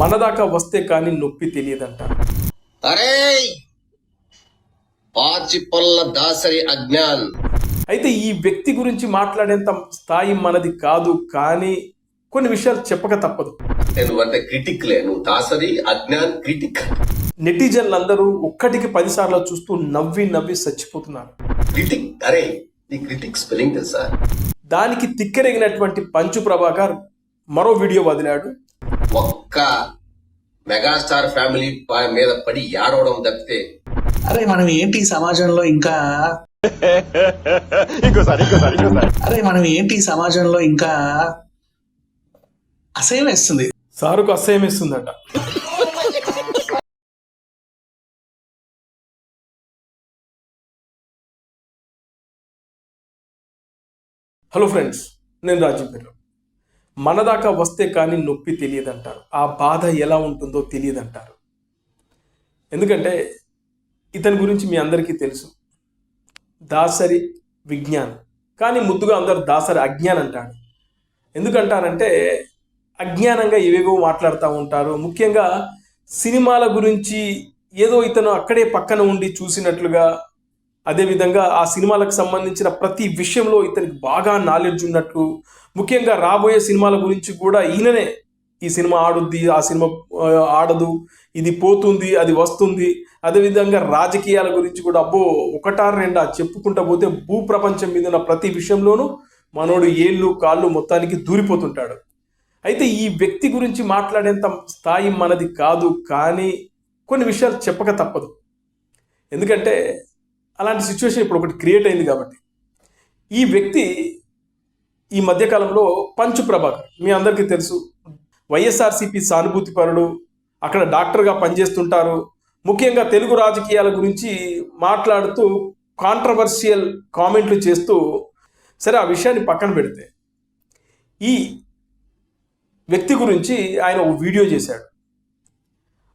మన దాకా వస్తే కానీ నొప్పి తెలియదంట. అరే పాచిపొల్ల దాసరి అజ్ఞాన్. అయితే ఈ వ్యక్తి గురించి మాట్లాడేంత స్థాయి మనది కాదు కానీ కొన్ని విషయాలు చెప్పక తప్పదు. అంటే నువ్వంటే క్రిటిక్ లే నువ్వు దాసరి అజ్ఞాన్ క్రిటిక్. నెటిజన్లు అందరూ ఒక్కటికి పదిసార్లు చూస్తూ నవ్వి నవ్వి చచ్చిపోతున్నారు. క్రిటిక్? అరే నీ క్రిటిక్ స్పెల్లింగ్ తెలుసా? దానికి తిక్కరేగినటువంటి పంచు ప్రభాకర్ మరో వీడియో వదిలాడు. ఒక్క మెగాస్టార్ ఫ్యామిలీ మీద పడి ఏడవడం తప్పితే అరే మనం ఏంటి సమాజంలో ఇంకా? అరే మనం ఏంటి సమాజంలో ఇంకా? అసహ్యం వేస్తుంది. సారుకు అసహ్యం ఇస్తుందట హలో ఫ్రెండ్స్ నేను రాజీవ్ గారు మన దాకా వస్తే కానీ నొప్పి తెలియదంటారు. ఆ బాధ ఎలా ఉంటుందో తెలియదంటారు. ఎందుకంటే ఇతని గురించి మీ అందరికీ తెలుసు. దాసరి విజ్ఞాన్. కానీ ముద్దుగా అందరు దాసరి అజ్ఞాన్ అంటాడు ఎందుకంటారంటే అజ్ఞానంగా ఏవేవో మాట్లాడుతూ ఉంటారు. ముఖ్యంగా సినిమాల గురించి ఏదో ఇతను అక్కడే పక్కన ఉండి చూసినట్లుగా అదేవిధంగా ఆ సినిమాలకు సంబంధించిన ప్రతి విషయంలో ఇతనికి బాగా నాలెడ్జ్ ఉన్నట్లు ముఖ్యంగా రాబోయే సినిమాల గురించి కూడా ఈయననే ఈ సినిమా ఆడుద్ది ఆ సినిమా ఆడదు ఇది పోతుంది అది వస్తుంది. అదేవిధంగా రాజకీయాల గురించి కూడా అబ్బో ఒకటారు రెండా చెప్పుకుంటా పోతే భూ ప్రపంచం మీద ఉన్న ప్రతి విషయంలోనూ మనోడు ఏళ్ళు కాళ్ళు మొత్తానికి దూరిపోతుంటాడు. అయితే ఈ వ్యక్తి గురించి మాట్లాడేంత స్థాయి మనది కాదు కానీ కొన్ని విషయాలు చెప్పక తప్పదు. ఎందుకంటే అలాంటి సిచ్యువేషన్ ఇప్పుడు ఒకటి క్రియేట్ అయింది కాబట్టి. ఈ వ్యక్తి ఈ మధ్యకాలంలో పంచు ప్రభాకర్ మీ అందరికీ తెలుసు. వైఎస్ఆర్సీపీ సానుభూతి పరుడు అక్కడ డాక్టర్గా పనిచేస్తుంటారు. ముఖ్యంగా తెలుగు రాజకీయాల గురించి మాట్లాడుతూ కాంట్రవర్షియల్ కామెంట్లు చేస్తూ సరే ఆ విషయాన్ని పక్కన పెడితే ఈ వ్యక్తి గురించి ఆయన ఒక వీడియో చేశాడు.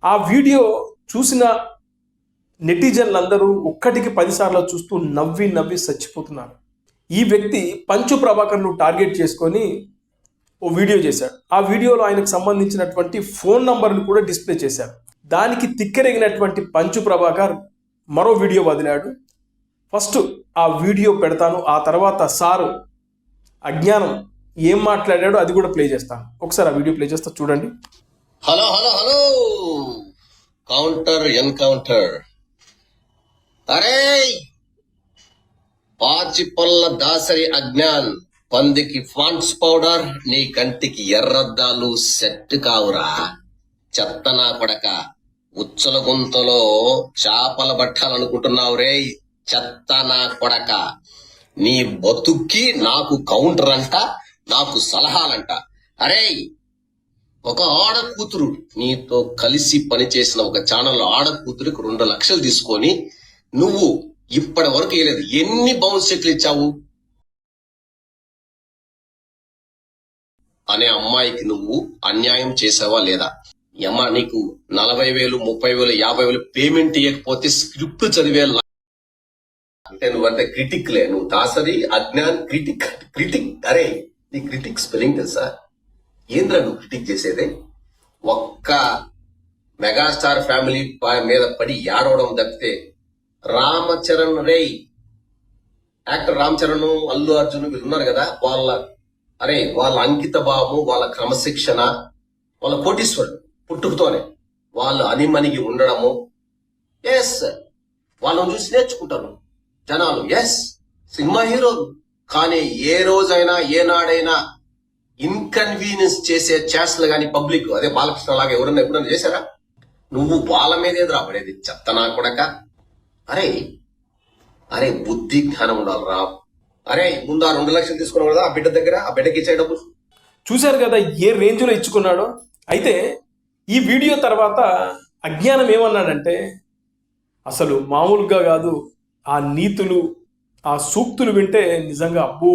ఆ వీడియో చూసిన నెటిజన్లందరూ ఒక్కటికి పదిసార్లు చూస్తూ నవ్వి నవ్వి చచ్చిపోతున్నారు. ఈ వ్యక్తి పంచు ప్రభాకర్ను టార్గెట్ చేసుకొని ఓ వీడియో చేశాడు. ఆ వీడియోలో ఆయనకు సంబంధించినటువంటి ఫోన్ నంబర్ను కూడా డిస్ప్లే చేశాడు. దానికి తిక్కరేగినటువంటి పంచు ప్రభాకర్ మరో వీడియో వదిలాడు. ఫస్ట్ ఆ వీడియో పెడతాను ఆ తర్వాత సారు అజ్ఞానం ఏం మాట్లాడాడో అది కూడా ప్లే చేస్తాను. ఒకసారి ఆ వీడియో ప్లే చేస్తా చూడండి. Hello hello hello! Counter encounter. అరే పాచిపొల్ల దాసరి అజ్ఞాన్ పందికి ఫాంట్స్ పౌడర్ నీ కంటికి ఎర్రద్దాలు సెట్ కావురా. చెత్తనా కొడక ఉచ్చల గుంతలో చేపల పట్టాలనుకుంటున్నావు రే చెత్తనా కొడక నీ బతుక్కి నాకు కౌంటర్ అంట నాకు సలహాలంట. అరే ఒక ఆడ కూతురు నీతో కలిసి పనిచేసిన ఒక ఛానల్ ఆడ కూతురికి రెండు లక్షలు తీసుకొని నువ్వు ఇప్పటి వరకు వేయలేదు ఎన్ని బౌన్స్ చెక్లు ఇచ్చావు? అనే అమ్మాయికి నువ్వు అన్యాయం చేసావా లేదా? ఈ నీకు నలభై వేలు ముప్పై వేలు యాభై వేలు పేమెంట్ ఇవ్వకపోతే స్క్రిప్ట్ చదివే అంటే నువ్వంటే క్రిటిక్ లే నువ్వు దాసరి అజ్ఞాన్ క్రిటిక్ క్రిటిక్ అరే నీ క్రిటిక్ స్పెల్లింగ్ తెలుసా? ఏంద్రా నువ్వు క్రిటిక్ చేసేదే? ఒక్క మెగాస్టార్ ఫ్యామిలీ మీద పడి ఏడవడం తప్పితే రామచరణ్ రే. యాక్టర్ రామ్ చరణ్ అల్లు అర్జున్ వీళ్ళు ఉన్నారు కదా వాళ్ళ అరే వాళ్ళ అంకిత భావము వాళ్ళ క్రమశిక్షణ వాళ్ళ కోటీశ్వరుడు పుట్టుకతోనే. వాళ్ళు అనిమనిగి ఉండడము. ఎస్ వాళ్ళని చూసి నేర్చుకుంటారు. జనాలు ఎస్ సినిమా హీరో కానీ ఏ రోజైనా ఏనాడైనా ఇన్కన్వీనియన్స్ చేసే చేష్టలు కానీ పబ్లిక్ అదే బాలకృష్ణ లాగా ఎవరన్నా ఎప్పుడన్నా చేశారా? నువ్వు వాళ్ళ మీద ఏది రాబడేది చెత్త నా కొడక. అరే అరే బుద్ధి జ్ఞానం ఉండాలి రా. అరే ముందు ఆ రెండు లక్షలు తీసుకున్నావు కదా ఆ బిడ్డ దగ్గర ఆ బిడ్డకి ఇచ్చే డబ్బులు. చూశారు కదా ఏ రేంజ్లో ఇచ్చుకున్నాడో? అయితే ఈ వీడియో తర్వాత అజ్ఞానం ఏమన్నాడంటే అసలు మామూలుగా కాదు ఆ నీతులు ఆ సూక్తులు వింటే నిజంగా అబ్బో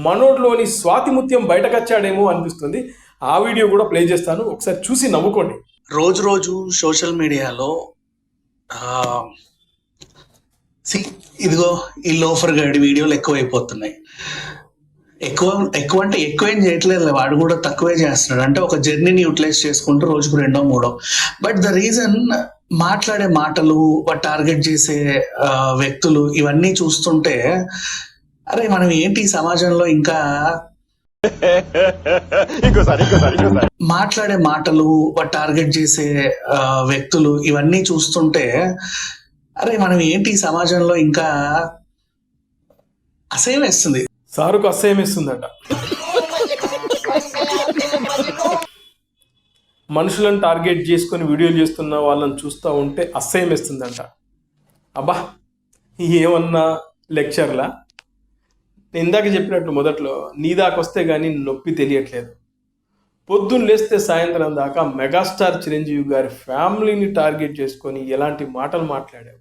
మనోడ్లోని స్వాతిముత్యం బయటకొచ్చాడేమో అనిపిస్తుంది. ఆ వీడియో కూడా ప్లే చేస్తాను. ఒకసారి చూసి నవ్వుకోండి. రోజు రోజు సోషల్ మీడియాలో ఇదిగో ఈ లోఫర్ గడి వీడియోలు ఎక్కువైపోతున్నాయి. ఎక్కువ ఎక్కువ అంటే ఎక్కువ ఏం చేయట్లేదు వాడు కూడా తక్కువే చేస్తున్నాడు. అంటే ఒక జర్నీని యూటిలైజ్ చేసుకుంటూ రోజుకు రెండో మూడో. బట్ ద రీజన్ మాట్లాడే మాటలు టార్గెట్ చేసే వ్యక్తులు ఇవన్నీ చూస్తుంటే అరే మనం ఏంటి సమాజంలో ఇంకా మాట్లాడే మాటలు టార్గెట్ చేసే వ్యక్తులు ఇవన్నీ చూస్తుంటే అరే మనం ఏంటి సమాజంలో ఇంకా అసహ్యం వేస్తుంది? సారుకు అసహ్యం వేస్తుందట. మనుషులను టార్గెట్ చేసుకొని వీడియోలు చేస్తున్న వాళ్ళని చూస్తూ ఉంటే అసహ్యం వేస్తుందంట. అబ్బా ఏమన్నా లెక్చర్లా? నేను ఇందాక చెప్పినట్లు మొదట్లో నీ దాకా వస్తే కానీ నొప్పి తెలియట్లేదు. పొద్దున్న లేస్తే సాయంత్రం దాకా మెగాస్టార్ చిరంజీవి గారి ఫ్యామిలీని టార్గెట్ చేసుకొని ఎలాంటి మాటలు మాట్లాడావు?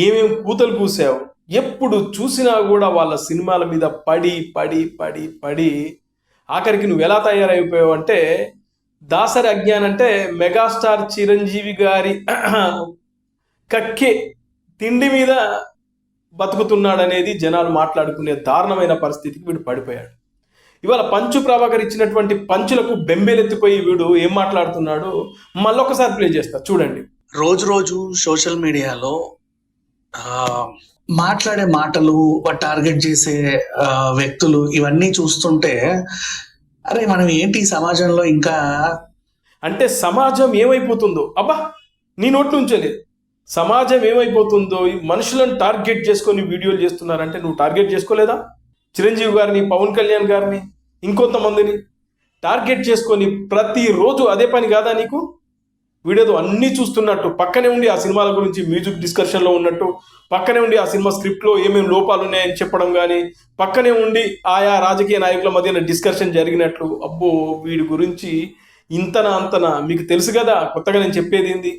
ఏమేం కూతలు కూసావు ఎప్పుడు చూసినా కూడా వాళ్ళ సినిమాల మీద పడి పడి పడి పడి ఆఖరికి నువ్వు ఎలా తయారైపోయావు అంటే దాసరి అజ్ఞాన్ అంటే మెగాస్టార్ చిరంజీవి గారి కక్కే తిండి మీద బతుకుతున్నాడనేది జనాలు మాట్లాడుకునే దారుణమైన పరిస్థితికి వీడు పడిపోయాడు. ఇవాళ పంచు ప్రభాకర్ ఇచ్చినటువంటి పంచులకు బెంబేలెత్తిపోయి వీడు ఏం మాట్లాడుతున్నాడు? మళ్ళొకసారి ప్లే చేస్తా చూడండి. రోజు రోజు సోషల్ మీడియాలో మాట్లాడే మాటలు టార్గెట్ చేసే వ్యక్తులు ఇవన్నీ చూస్తుంటే అరే మనం ఏంటి సమాజంలో ఇంకా? అంటే సమాజం ఏమైపోతుందో? అబ్బా నీ నోటి నుంచేలే సమాజం ఏమైపోతుందో? ఈ మనుషులను టార్గెట్ చేసుకొని వీడియోలు చేస్తున్నారంటే నువ్వు టార్గెట్ చేసుకోలేదా? చిరంజీవి గారిని పవన్ కళ్యాణ్ గారిని ఇంకొంతమందిని టార్గెట్ చేసుకొని ప్రతిరోజు అదే పని కాదా నీకు? వీడేదో అన్నీ చూస్తున్నట్టు పక్కనే ఉండి ఆ సినిమాల గురించి మ్యూజిక్ డిస్కషన్లో ఉన్నట్టు పక్కనే ఉండి ఆ సినిమా స్క్రిప్ట్లో ఏమేమి లోపాలు ఉన్నాయని చెప్పడం కానీ పక్కనే ఉండి ఆయా రాజకీయ నాయకుల మధ్యన డిస్కషన్ జరిగినట్లు అబ్బో వీడి గురించి ఇంతన అంతన మీకు తెలుసు కదా కొత్తగా నేను చెప్పేది ఏంది?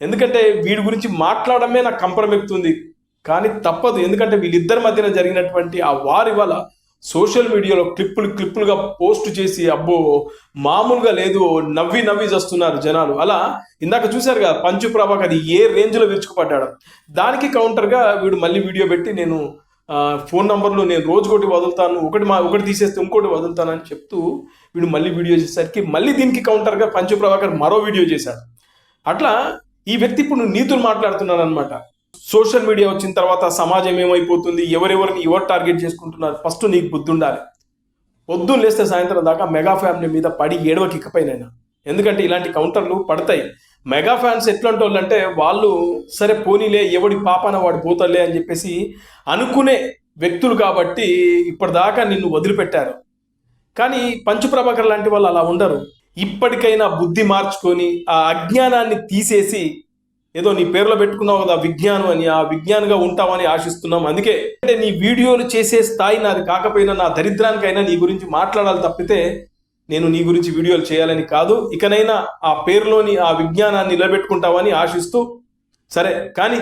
ఎందుకంటే వీడి గురించి మాట్లాడమే నాకు కంపరమెక్కుతుంది. కానీ తప్పదు ఎందుకంటే వీళ్ళిద్దరి మధ్యన జరిగినటువంటి ఆ వారి వల్ల సోషల్ మీడియాలో క్లిప్పులు క్లిప్పులుగా పోస్ట్ చేసి అబ్బో మామూలుగా లేదు నవ్వి నవ్వి చేస్తున్నారు జనాలు. అలా ఇందాక చూశారు కదా పంచు ప్రభాక్ అది ఏ రేంజ్లో విరుచుకుపడ్డాడు. దానికి కౌంటర్గా వీడు మళ్ళీ వీడియో పెట్టి నేను ఫోన్ నంబర్లు నేను రోజుకోటి వదులుతాను ఒకటి మా ఒకటి తీసేస్తే ఇంకోటి వదులుతాను అని చెప్తూ వీడు మళ్ళీ వీడియో చేసేసరికి మళ్ళీ దీనికి కౌంటర్గా పంచు ప్రభాకర్ మరో వీడియో చేశాడు. అట్లా ఈ వ్యక్తి ఇప్పుడు నీతులు మాట్లాడుతున్నాను అనమాట సోషల్ మీడియా వచ్చిన తర్వాత సమాజం ఏమైపోతుంది? ఎవరెవరిని ఎవరు టార్గెట్ చేసుకుంటున్నారు? ఫస్ట్ నీకు బుద్ధి ఉండాలి. పొద్దున్న లేస్తే సాయంత్రం దాకా మెగా ఫ్యామిలీ మీద పడి ఏడవకి ఇకపైనైనా ఎందుకంటే ఇలాంటి కౌంటర్లు పడతాయి. మెగా ఫ్యాన్స్ ఎట్లాంటి వాళ్ళు అంటే వాళ్ళు సరే పోనీలే ఎవడి పాపన వాడు పోతలే అని చెప్పేసి అనుకునే వ్యక్తులు కాబట్టి ఇప్పటిదాకా నిన్ను వదిలిపెట్టారు. కానీ పంచుప్రభాకర్ లాంటి వాళ్ళు అలా ఉండరు. ఇప్పటికైనా బుద్ధి మార్చుకొని ఆ అజ్ఞానాన్ని తీసేసి ఏదో నీ పేర్లో పెట్టుకున్నావు కదా విజ్ఞానం అని ఆ విజ్ఞానంగా ఉంటామని ఆశిస్తున్నాం. అందుకే అంటే నీ వీడియోలు చేసే స్థాయి నాది కాకపోయినా నా దరిద్రానికైనా నీ గురించి మాట్లాడాలి తప్పితే నేను నీ గురించి వీడియోలు చేయాలని కాదు. ఇకనైనా ఆ పేరులోని ఆ విజ్ఞానాన్ని నిలబెట్టుకుంటామని ఆశిస్తూ సరే కానీ